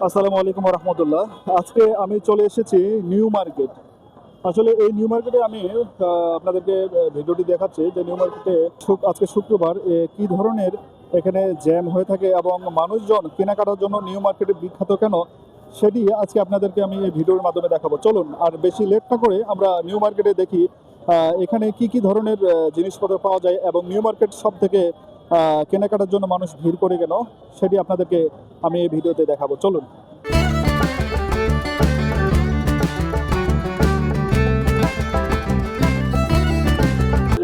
আসসালামু আলাইকুম রহমতুল্লাহ। আজকে আমি চলে এসেছি নিউ মার্কেট। আসলে এই নিউ মার্কেটে আমি আপনাদেরকে ভিডিওটি দেখাচ্ছি যে নিউ মার্কেটে আজকে শুক্রবার কি ধরনের এখানে জ্যাম হয়ে থাকে এবং মানুষজন কেনাকাটার জন্য নিউ মার্কেটে বিখ্যাত কেন, সেটি আজকে আপনাদেরকে আমি এই ভিডিওর মাধ্যমে দেখাবো। চলুন, আর বেশি লেট না করে আমরা নিউ মার্কেটে দেখি এখানে কি কি ধরনের জিনিসপত্র পাওয়া যায় এবং নিউ মার্কেট সব থেকে কেনাকাটার জন্য মানুষ ভিড় করে গেল, সেটি আপনাদেরকে আমি এই ভিডিওতে দেখাবো। চলুন।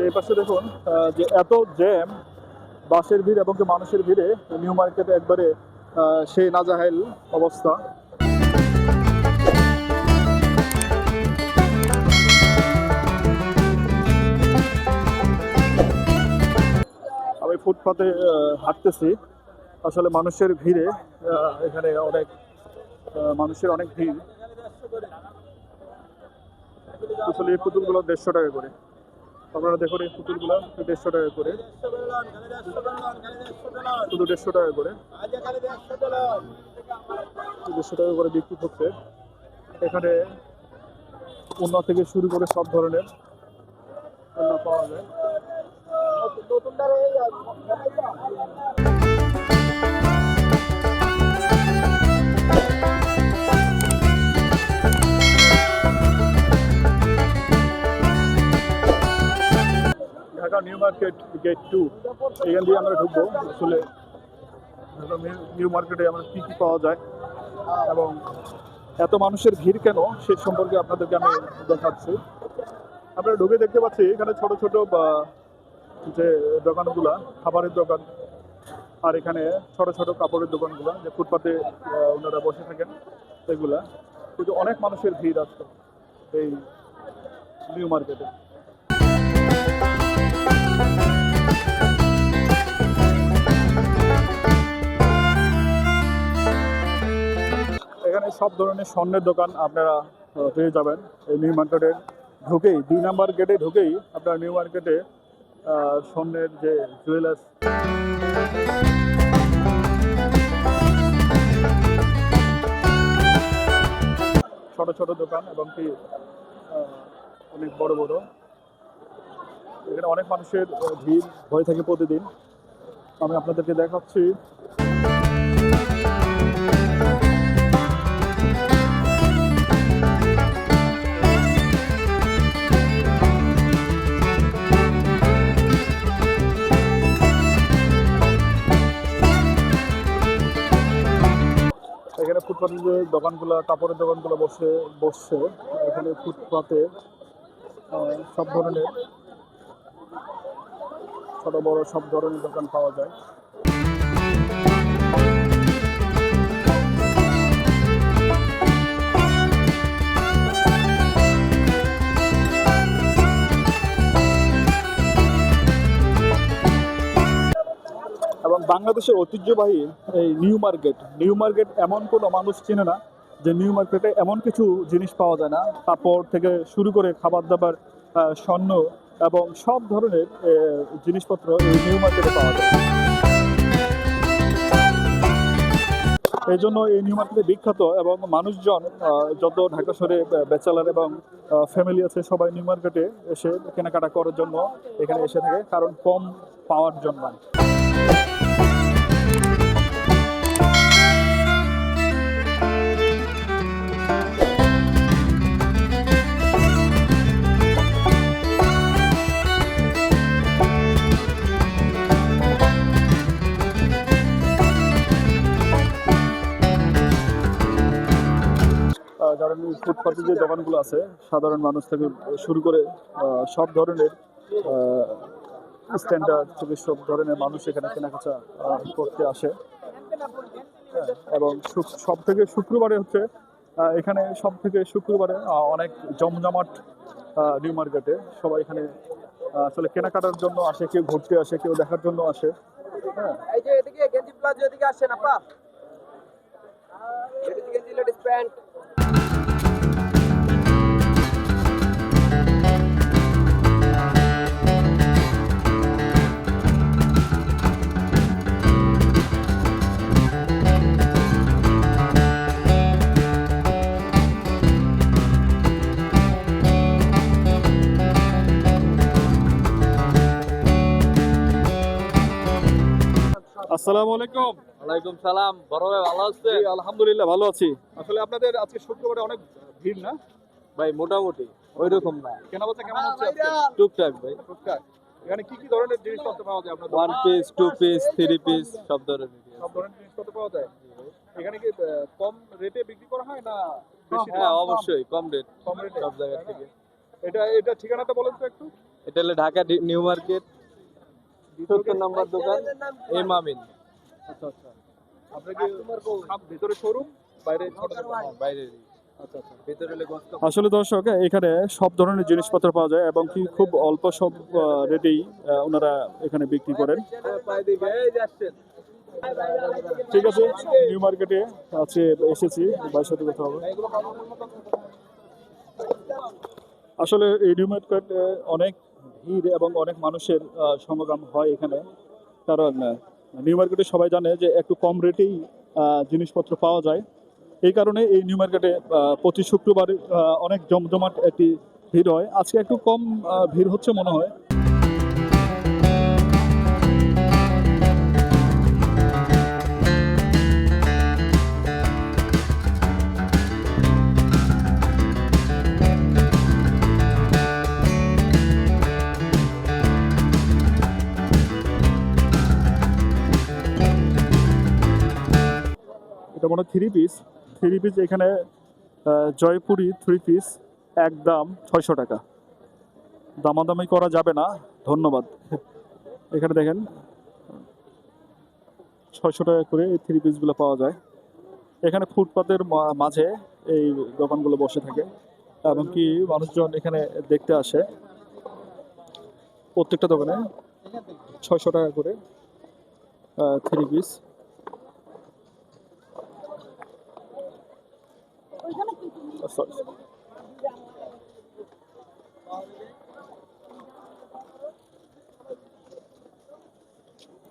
এই দেখুন যে এত জ্যাম, বাসের ভিড় এবং মানুষের ভিড়ে, নিউ মার্কেটে একবারে সেই নাজাহেল অবস্থা। ফুটপাতে হাঁটতেছি। আসলে মানুষের ভিড়ে এখানে অনেক মানুষের অনেক ভিড়। আসলে এই পুতুলগুলো দেড়শো টাকা করে। আপনারা দেখুন এই পুতুলগুলো দেড়শো টাকা করে। শুধু দেড়শো টাকা করে। দেড়শো টাকা করে বিক্রি হচ্ছে। এখানে উন্নত থেকে শুরু করে সব ধরনের পাওয়া যায়। Dhaka new market gate two, এখান দিয়ে আমরা ঢুকবো। আসলে নিউ- মার্কেটে আমরা কী কী পাওয়া যায় এবং এত মানুষের ভিড় কেন, সে সম্পর্কে আপনাদেরকে আমি দেখাচ্ছি। আপনারা ঢুকে দেখতে পাচ্ছি, এখানে ছোট ছোট বা যে দোকানগুলা, খাবারের দোকান আর এখানে ছোট ছোট কাপড়ের দোকানগুলো, যে ফুটপাতে ওনারা বসে থাকেন, এগুলা। কিন্তু অনেক মানুষের ভিড় আছে এই নিউ মার্কেটে। এখানে সব ধরনের স্বর্ণের দোকান আপনারা পেয়ে যাবেন। এই নিউ মার্কেটে ঢুকেই, দুই নাম্বার গেটে ঢুকেই আপনারা নিউ মার্কেটে স্বর্ণের যে জুয়েলার্স ছোট ছোট দোকান এবং কি অনেক বড় বড়। এখানে অনেক মানুষের ভিড় হয়ে থাকে প্রতিদিন। আমি আপনাদেরকে দেখাচ্ছি। যে দোকানগুলো, কাপড়ের দোকানগুলো বসে, বসছে, এখানে ফুটপাতে সব ধরনের, ছোট বড় সব ধরনের দোকান পাওয়া যায়। এবং বাংলাদেশের ঐতিহ্যবাহী এই নিউ মার্কেট নিউ মার্কেট এমন কোনো মানুষ চেনে না যে নিউ মার্কেটে এমন কিছু জিনিস পাওয়া যায় না। কাপড় থেকে শুরু করে খাবার দাবার স্বর্ণ এবং সব ধরনের জিনিসপত্র এই নিউ মার্কেটে পাওয়া যায়। এই জন্য এই নিউ মার্কেটে বিখ্যাত এবং মানুষজন যত ঢাকা শহরে ব্যাচেলার এবং ফ্যামিলি আছে, সবাই নিউ মার্কেটে এসে কেনাকাটা করার জন্য এখানে এসে থাকে, কারণ কম পাওয়ার জন্য। ফুটপাতে যে দোকানগুলো আছে সাধারণ মানুষ থেকে শুরু করে সব ধরনের স্ট্যান্ডার্ড থেকে সব ধরনের মানুষ এখানে কেনাকাটা করতে আসে। হ্যাঁ, এবং সব থেকে শুক্রবারে হচ্ছে এখানে সব থেকে শুক্রবারে অনেক জমজমাট নিউ মার্কেটে সবাই এখানে আসলে কেনাকাটার জন্য আসে কেউ ঘুরতে আসে কেউ দেখার জন্য আসে। হ্যাঁ। এই যে এদিকে গেঞ্জি প্লাজো এদিকে আসেন আপা। লেডিস গেঞ্জি লেডিস প্যান্ট। আসসালামু আলাইকুম। ওয়ালাইকুম সালাম। বড় ভাই ভালো আছে আলহামদুলিল্লাহ ভালো আছি। আসলে আপনাদের আজকে শুক্রবারে অনেক ভিড় না? ভাই মোটামুটি। ওই রকম না। কেনা বেচা কেমন হচ্ছে টুকটাক ভাই। টুকটাক। এখানে কি কি ধরনের জিনিসপত্র পাওয়া যায় আপনাদের? One piece two piece three piece সব ধরনের সব ধরনের জিনিসপত্র পাওয়া যায়? এখানে কি কম রেটে বিক্রি করা হয় না বেশি হ্যাঁ অবশ্যই কম রেট কম রেটে সব জায়গা থেকে। এটা এটা ঠিকানাটা বলেন তো একটু। এটা হলো ঢাকা নিউ মার্কেট সত্তর নম্বর দোকান এম আমিন। আচ্ছা আচ্ছা। ভিতরে শোরুম বাইরে বাইরে। আচ্ছা আচ্ছা। আসলে দর্শক এখানে সব ধরনের জিনিসপত্র পাওয়া যায় এবং কি খুব অল্প সব রেটেই ওনারা এখানে বিক্রি করেন। ঠিক আছে নিউ মার্কেটে আছে এসেছি বাইর সাথে কথা হবে। আসলে এই নিউ মার্কেটে অনেক ভিড় এবং অনেক মানুষের সমাগম হয় এখানে। কারণ নিউ মার্কেটে সবাই জানে যে একটু কম রেটেই জিনিসপত্র পাওয়া যায়। এই কারণে এই নিউ মার্কেটে প্রতি শুক্রবার অনেক জমজমাট একটি ভিড় হয়। আজকে একটু কম ভিড় হচ্ছে মনে হয়। মনে থ্রি পিস থ্রি পিস এখানে জয়পুরি থ্রি পিস এক দাম ছয়শো টাকা। দামাদামি করা যাবে না, ধন্যবাদ। এখানে দেখেন, ছয়শো টাকা করে এই থ্রি পিসগুলো পাওয়া যায়। এখানে ফুটপাতের মাঝে এই দোকানগুলো বসে থাকে এমনকি মানুষজন এখানে দেখতে আসে। প্রত্যেকটা দোকানে ছয়শো টাকা করে থ্রি পিস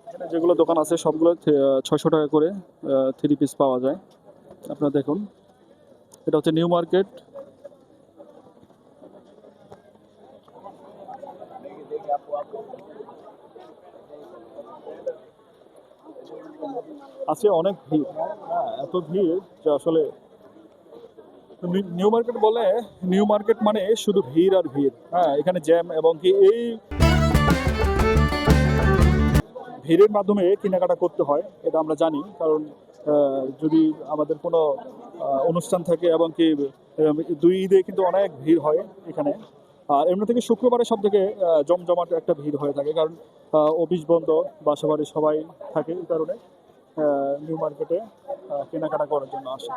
এখানে যেগুলো দোকান আছে, সবগুলো ছয়শো টাকা করে থ্রি পিস পাওয়া যায়। আপনারা দেখুন, এটা হচ্ছে নিউ মার্কেট আজকে অনেক ভিড়। হ্যাঁ এত ভিড় যে আসলে নিউ মার্কেট বলে নিউ মার্কেট মানে শুধু ভিড় আর ভিড়। হ্যাঁ এখানে জ্যাম এবং কি এই ভিড়ের মাধ্যমে কেনাকাটা করতে হয়, এটা আমরা জানি। কারণ যদি আমাদের কোনো অনুষ্ঠান থাকে এবং কি দুই ঈদে কিন্তু অনেক ভিড় হয় এখানে। আর এমনি থেকে শুক্রবারে সব থেকে জমজমাট একটা ভিড় হয়ে থাকে। কারণ অফিস বন্ধ বাসা বাড়ি সবাই থাকে এই কারণে। নিউ মার্কেটে কেনাকাটা করার জন্য আসে।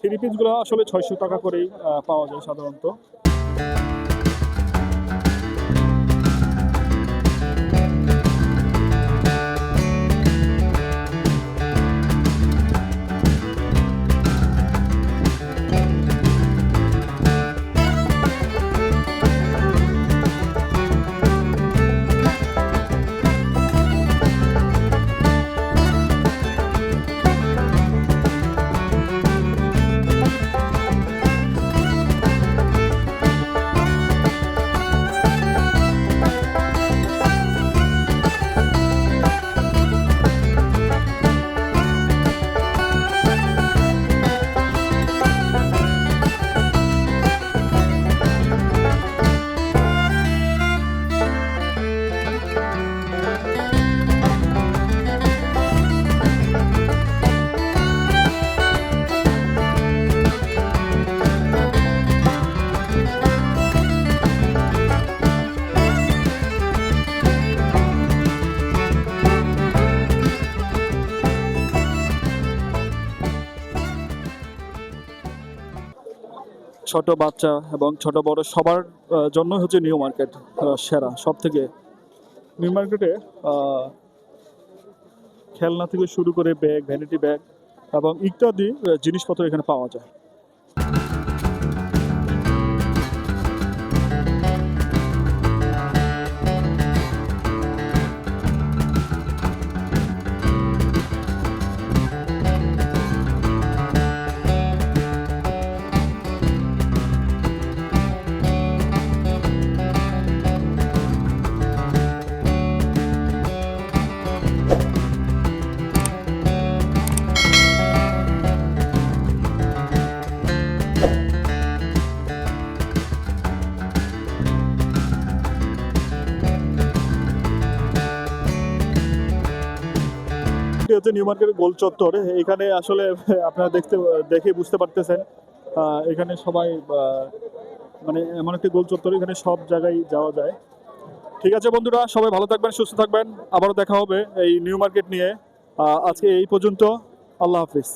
থ্রি পিসগুলো আসলে ছয়শো টাকা করেই পাওয়া যায় সাধারণত। ছোট বাচ্চা এবং ছোট বড় সবার জন্য হচ্ছে নিউ মার্কেট সেরা সব থেকে নিউ মার্কেটে খেলনা থেকে শুরু করে ব্যাগ ভ্যানিটি ব্যাগ এবং ইত্যাদি জিনিসপত্র এখানে পাওয়া যায়। হচ্ছে নিউ মার্কেটের গোল চত্বর। এখানে আসলে আপনারা দেখতে, দেখে বুঝতে পারতেছেন এখানে সবাই মানে এমন একটি গোল চত্বর, এখানে সব জায়গায় যাওয়া যায়। ঠিক আছে বন্ধুরা, সবাই ভালো থাকবেন, সুস্থ থাকবেন। আবারও দেখা হবে এই নিউ মার্কেট নিয়ে। আজকে এই পর্যন্ত, আল্লাহ হাফিজ।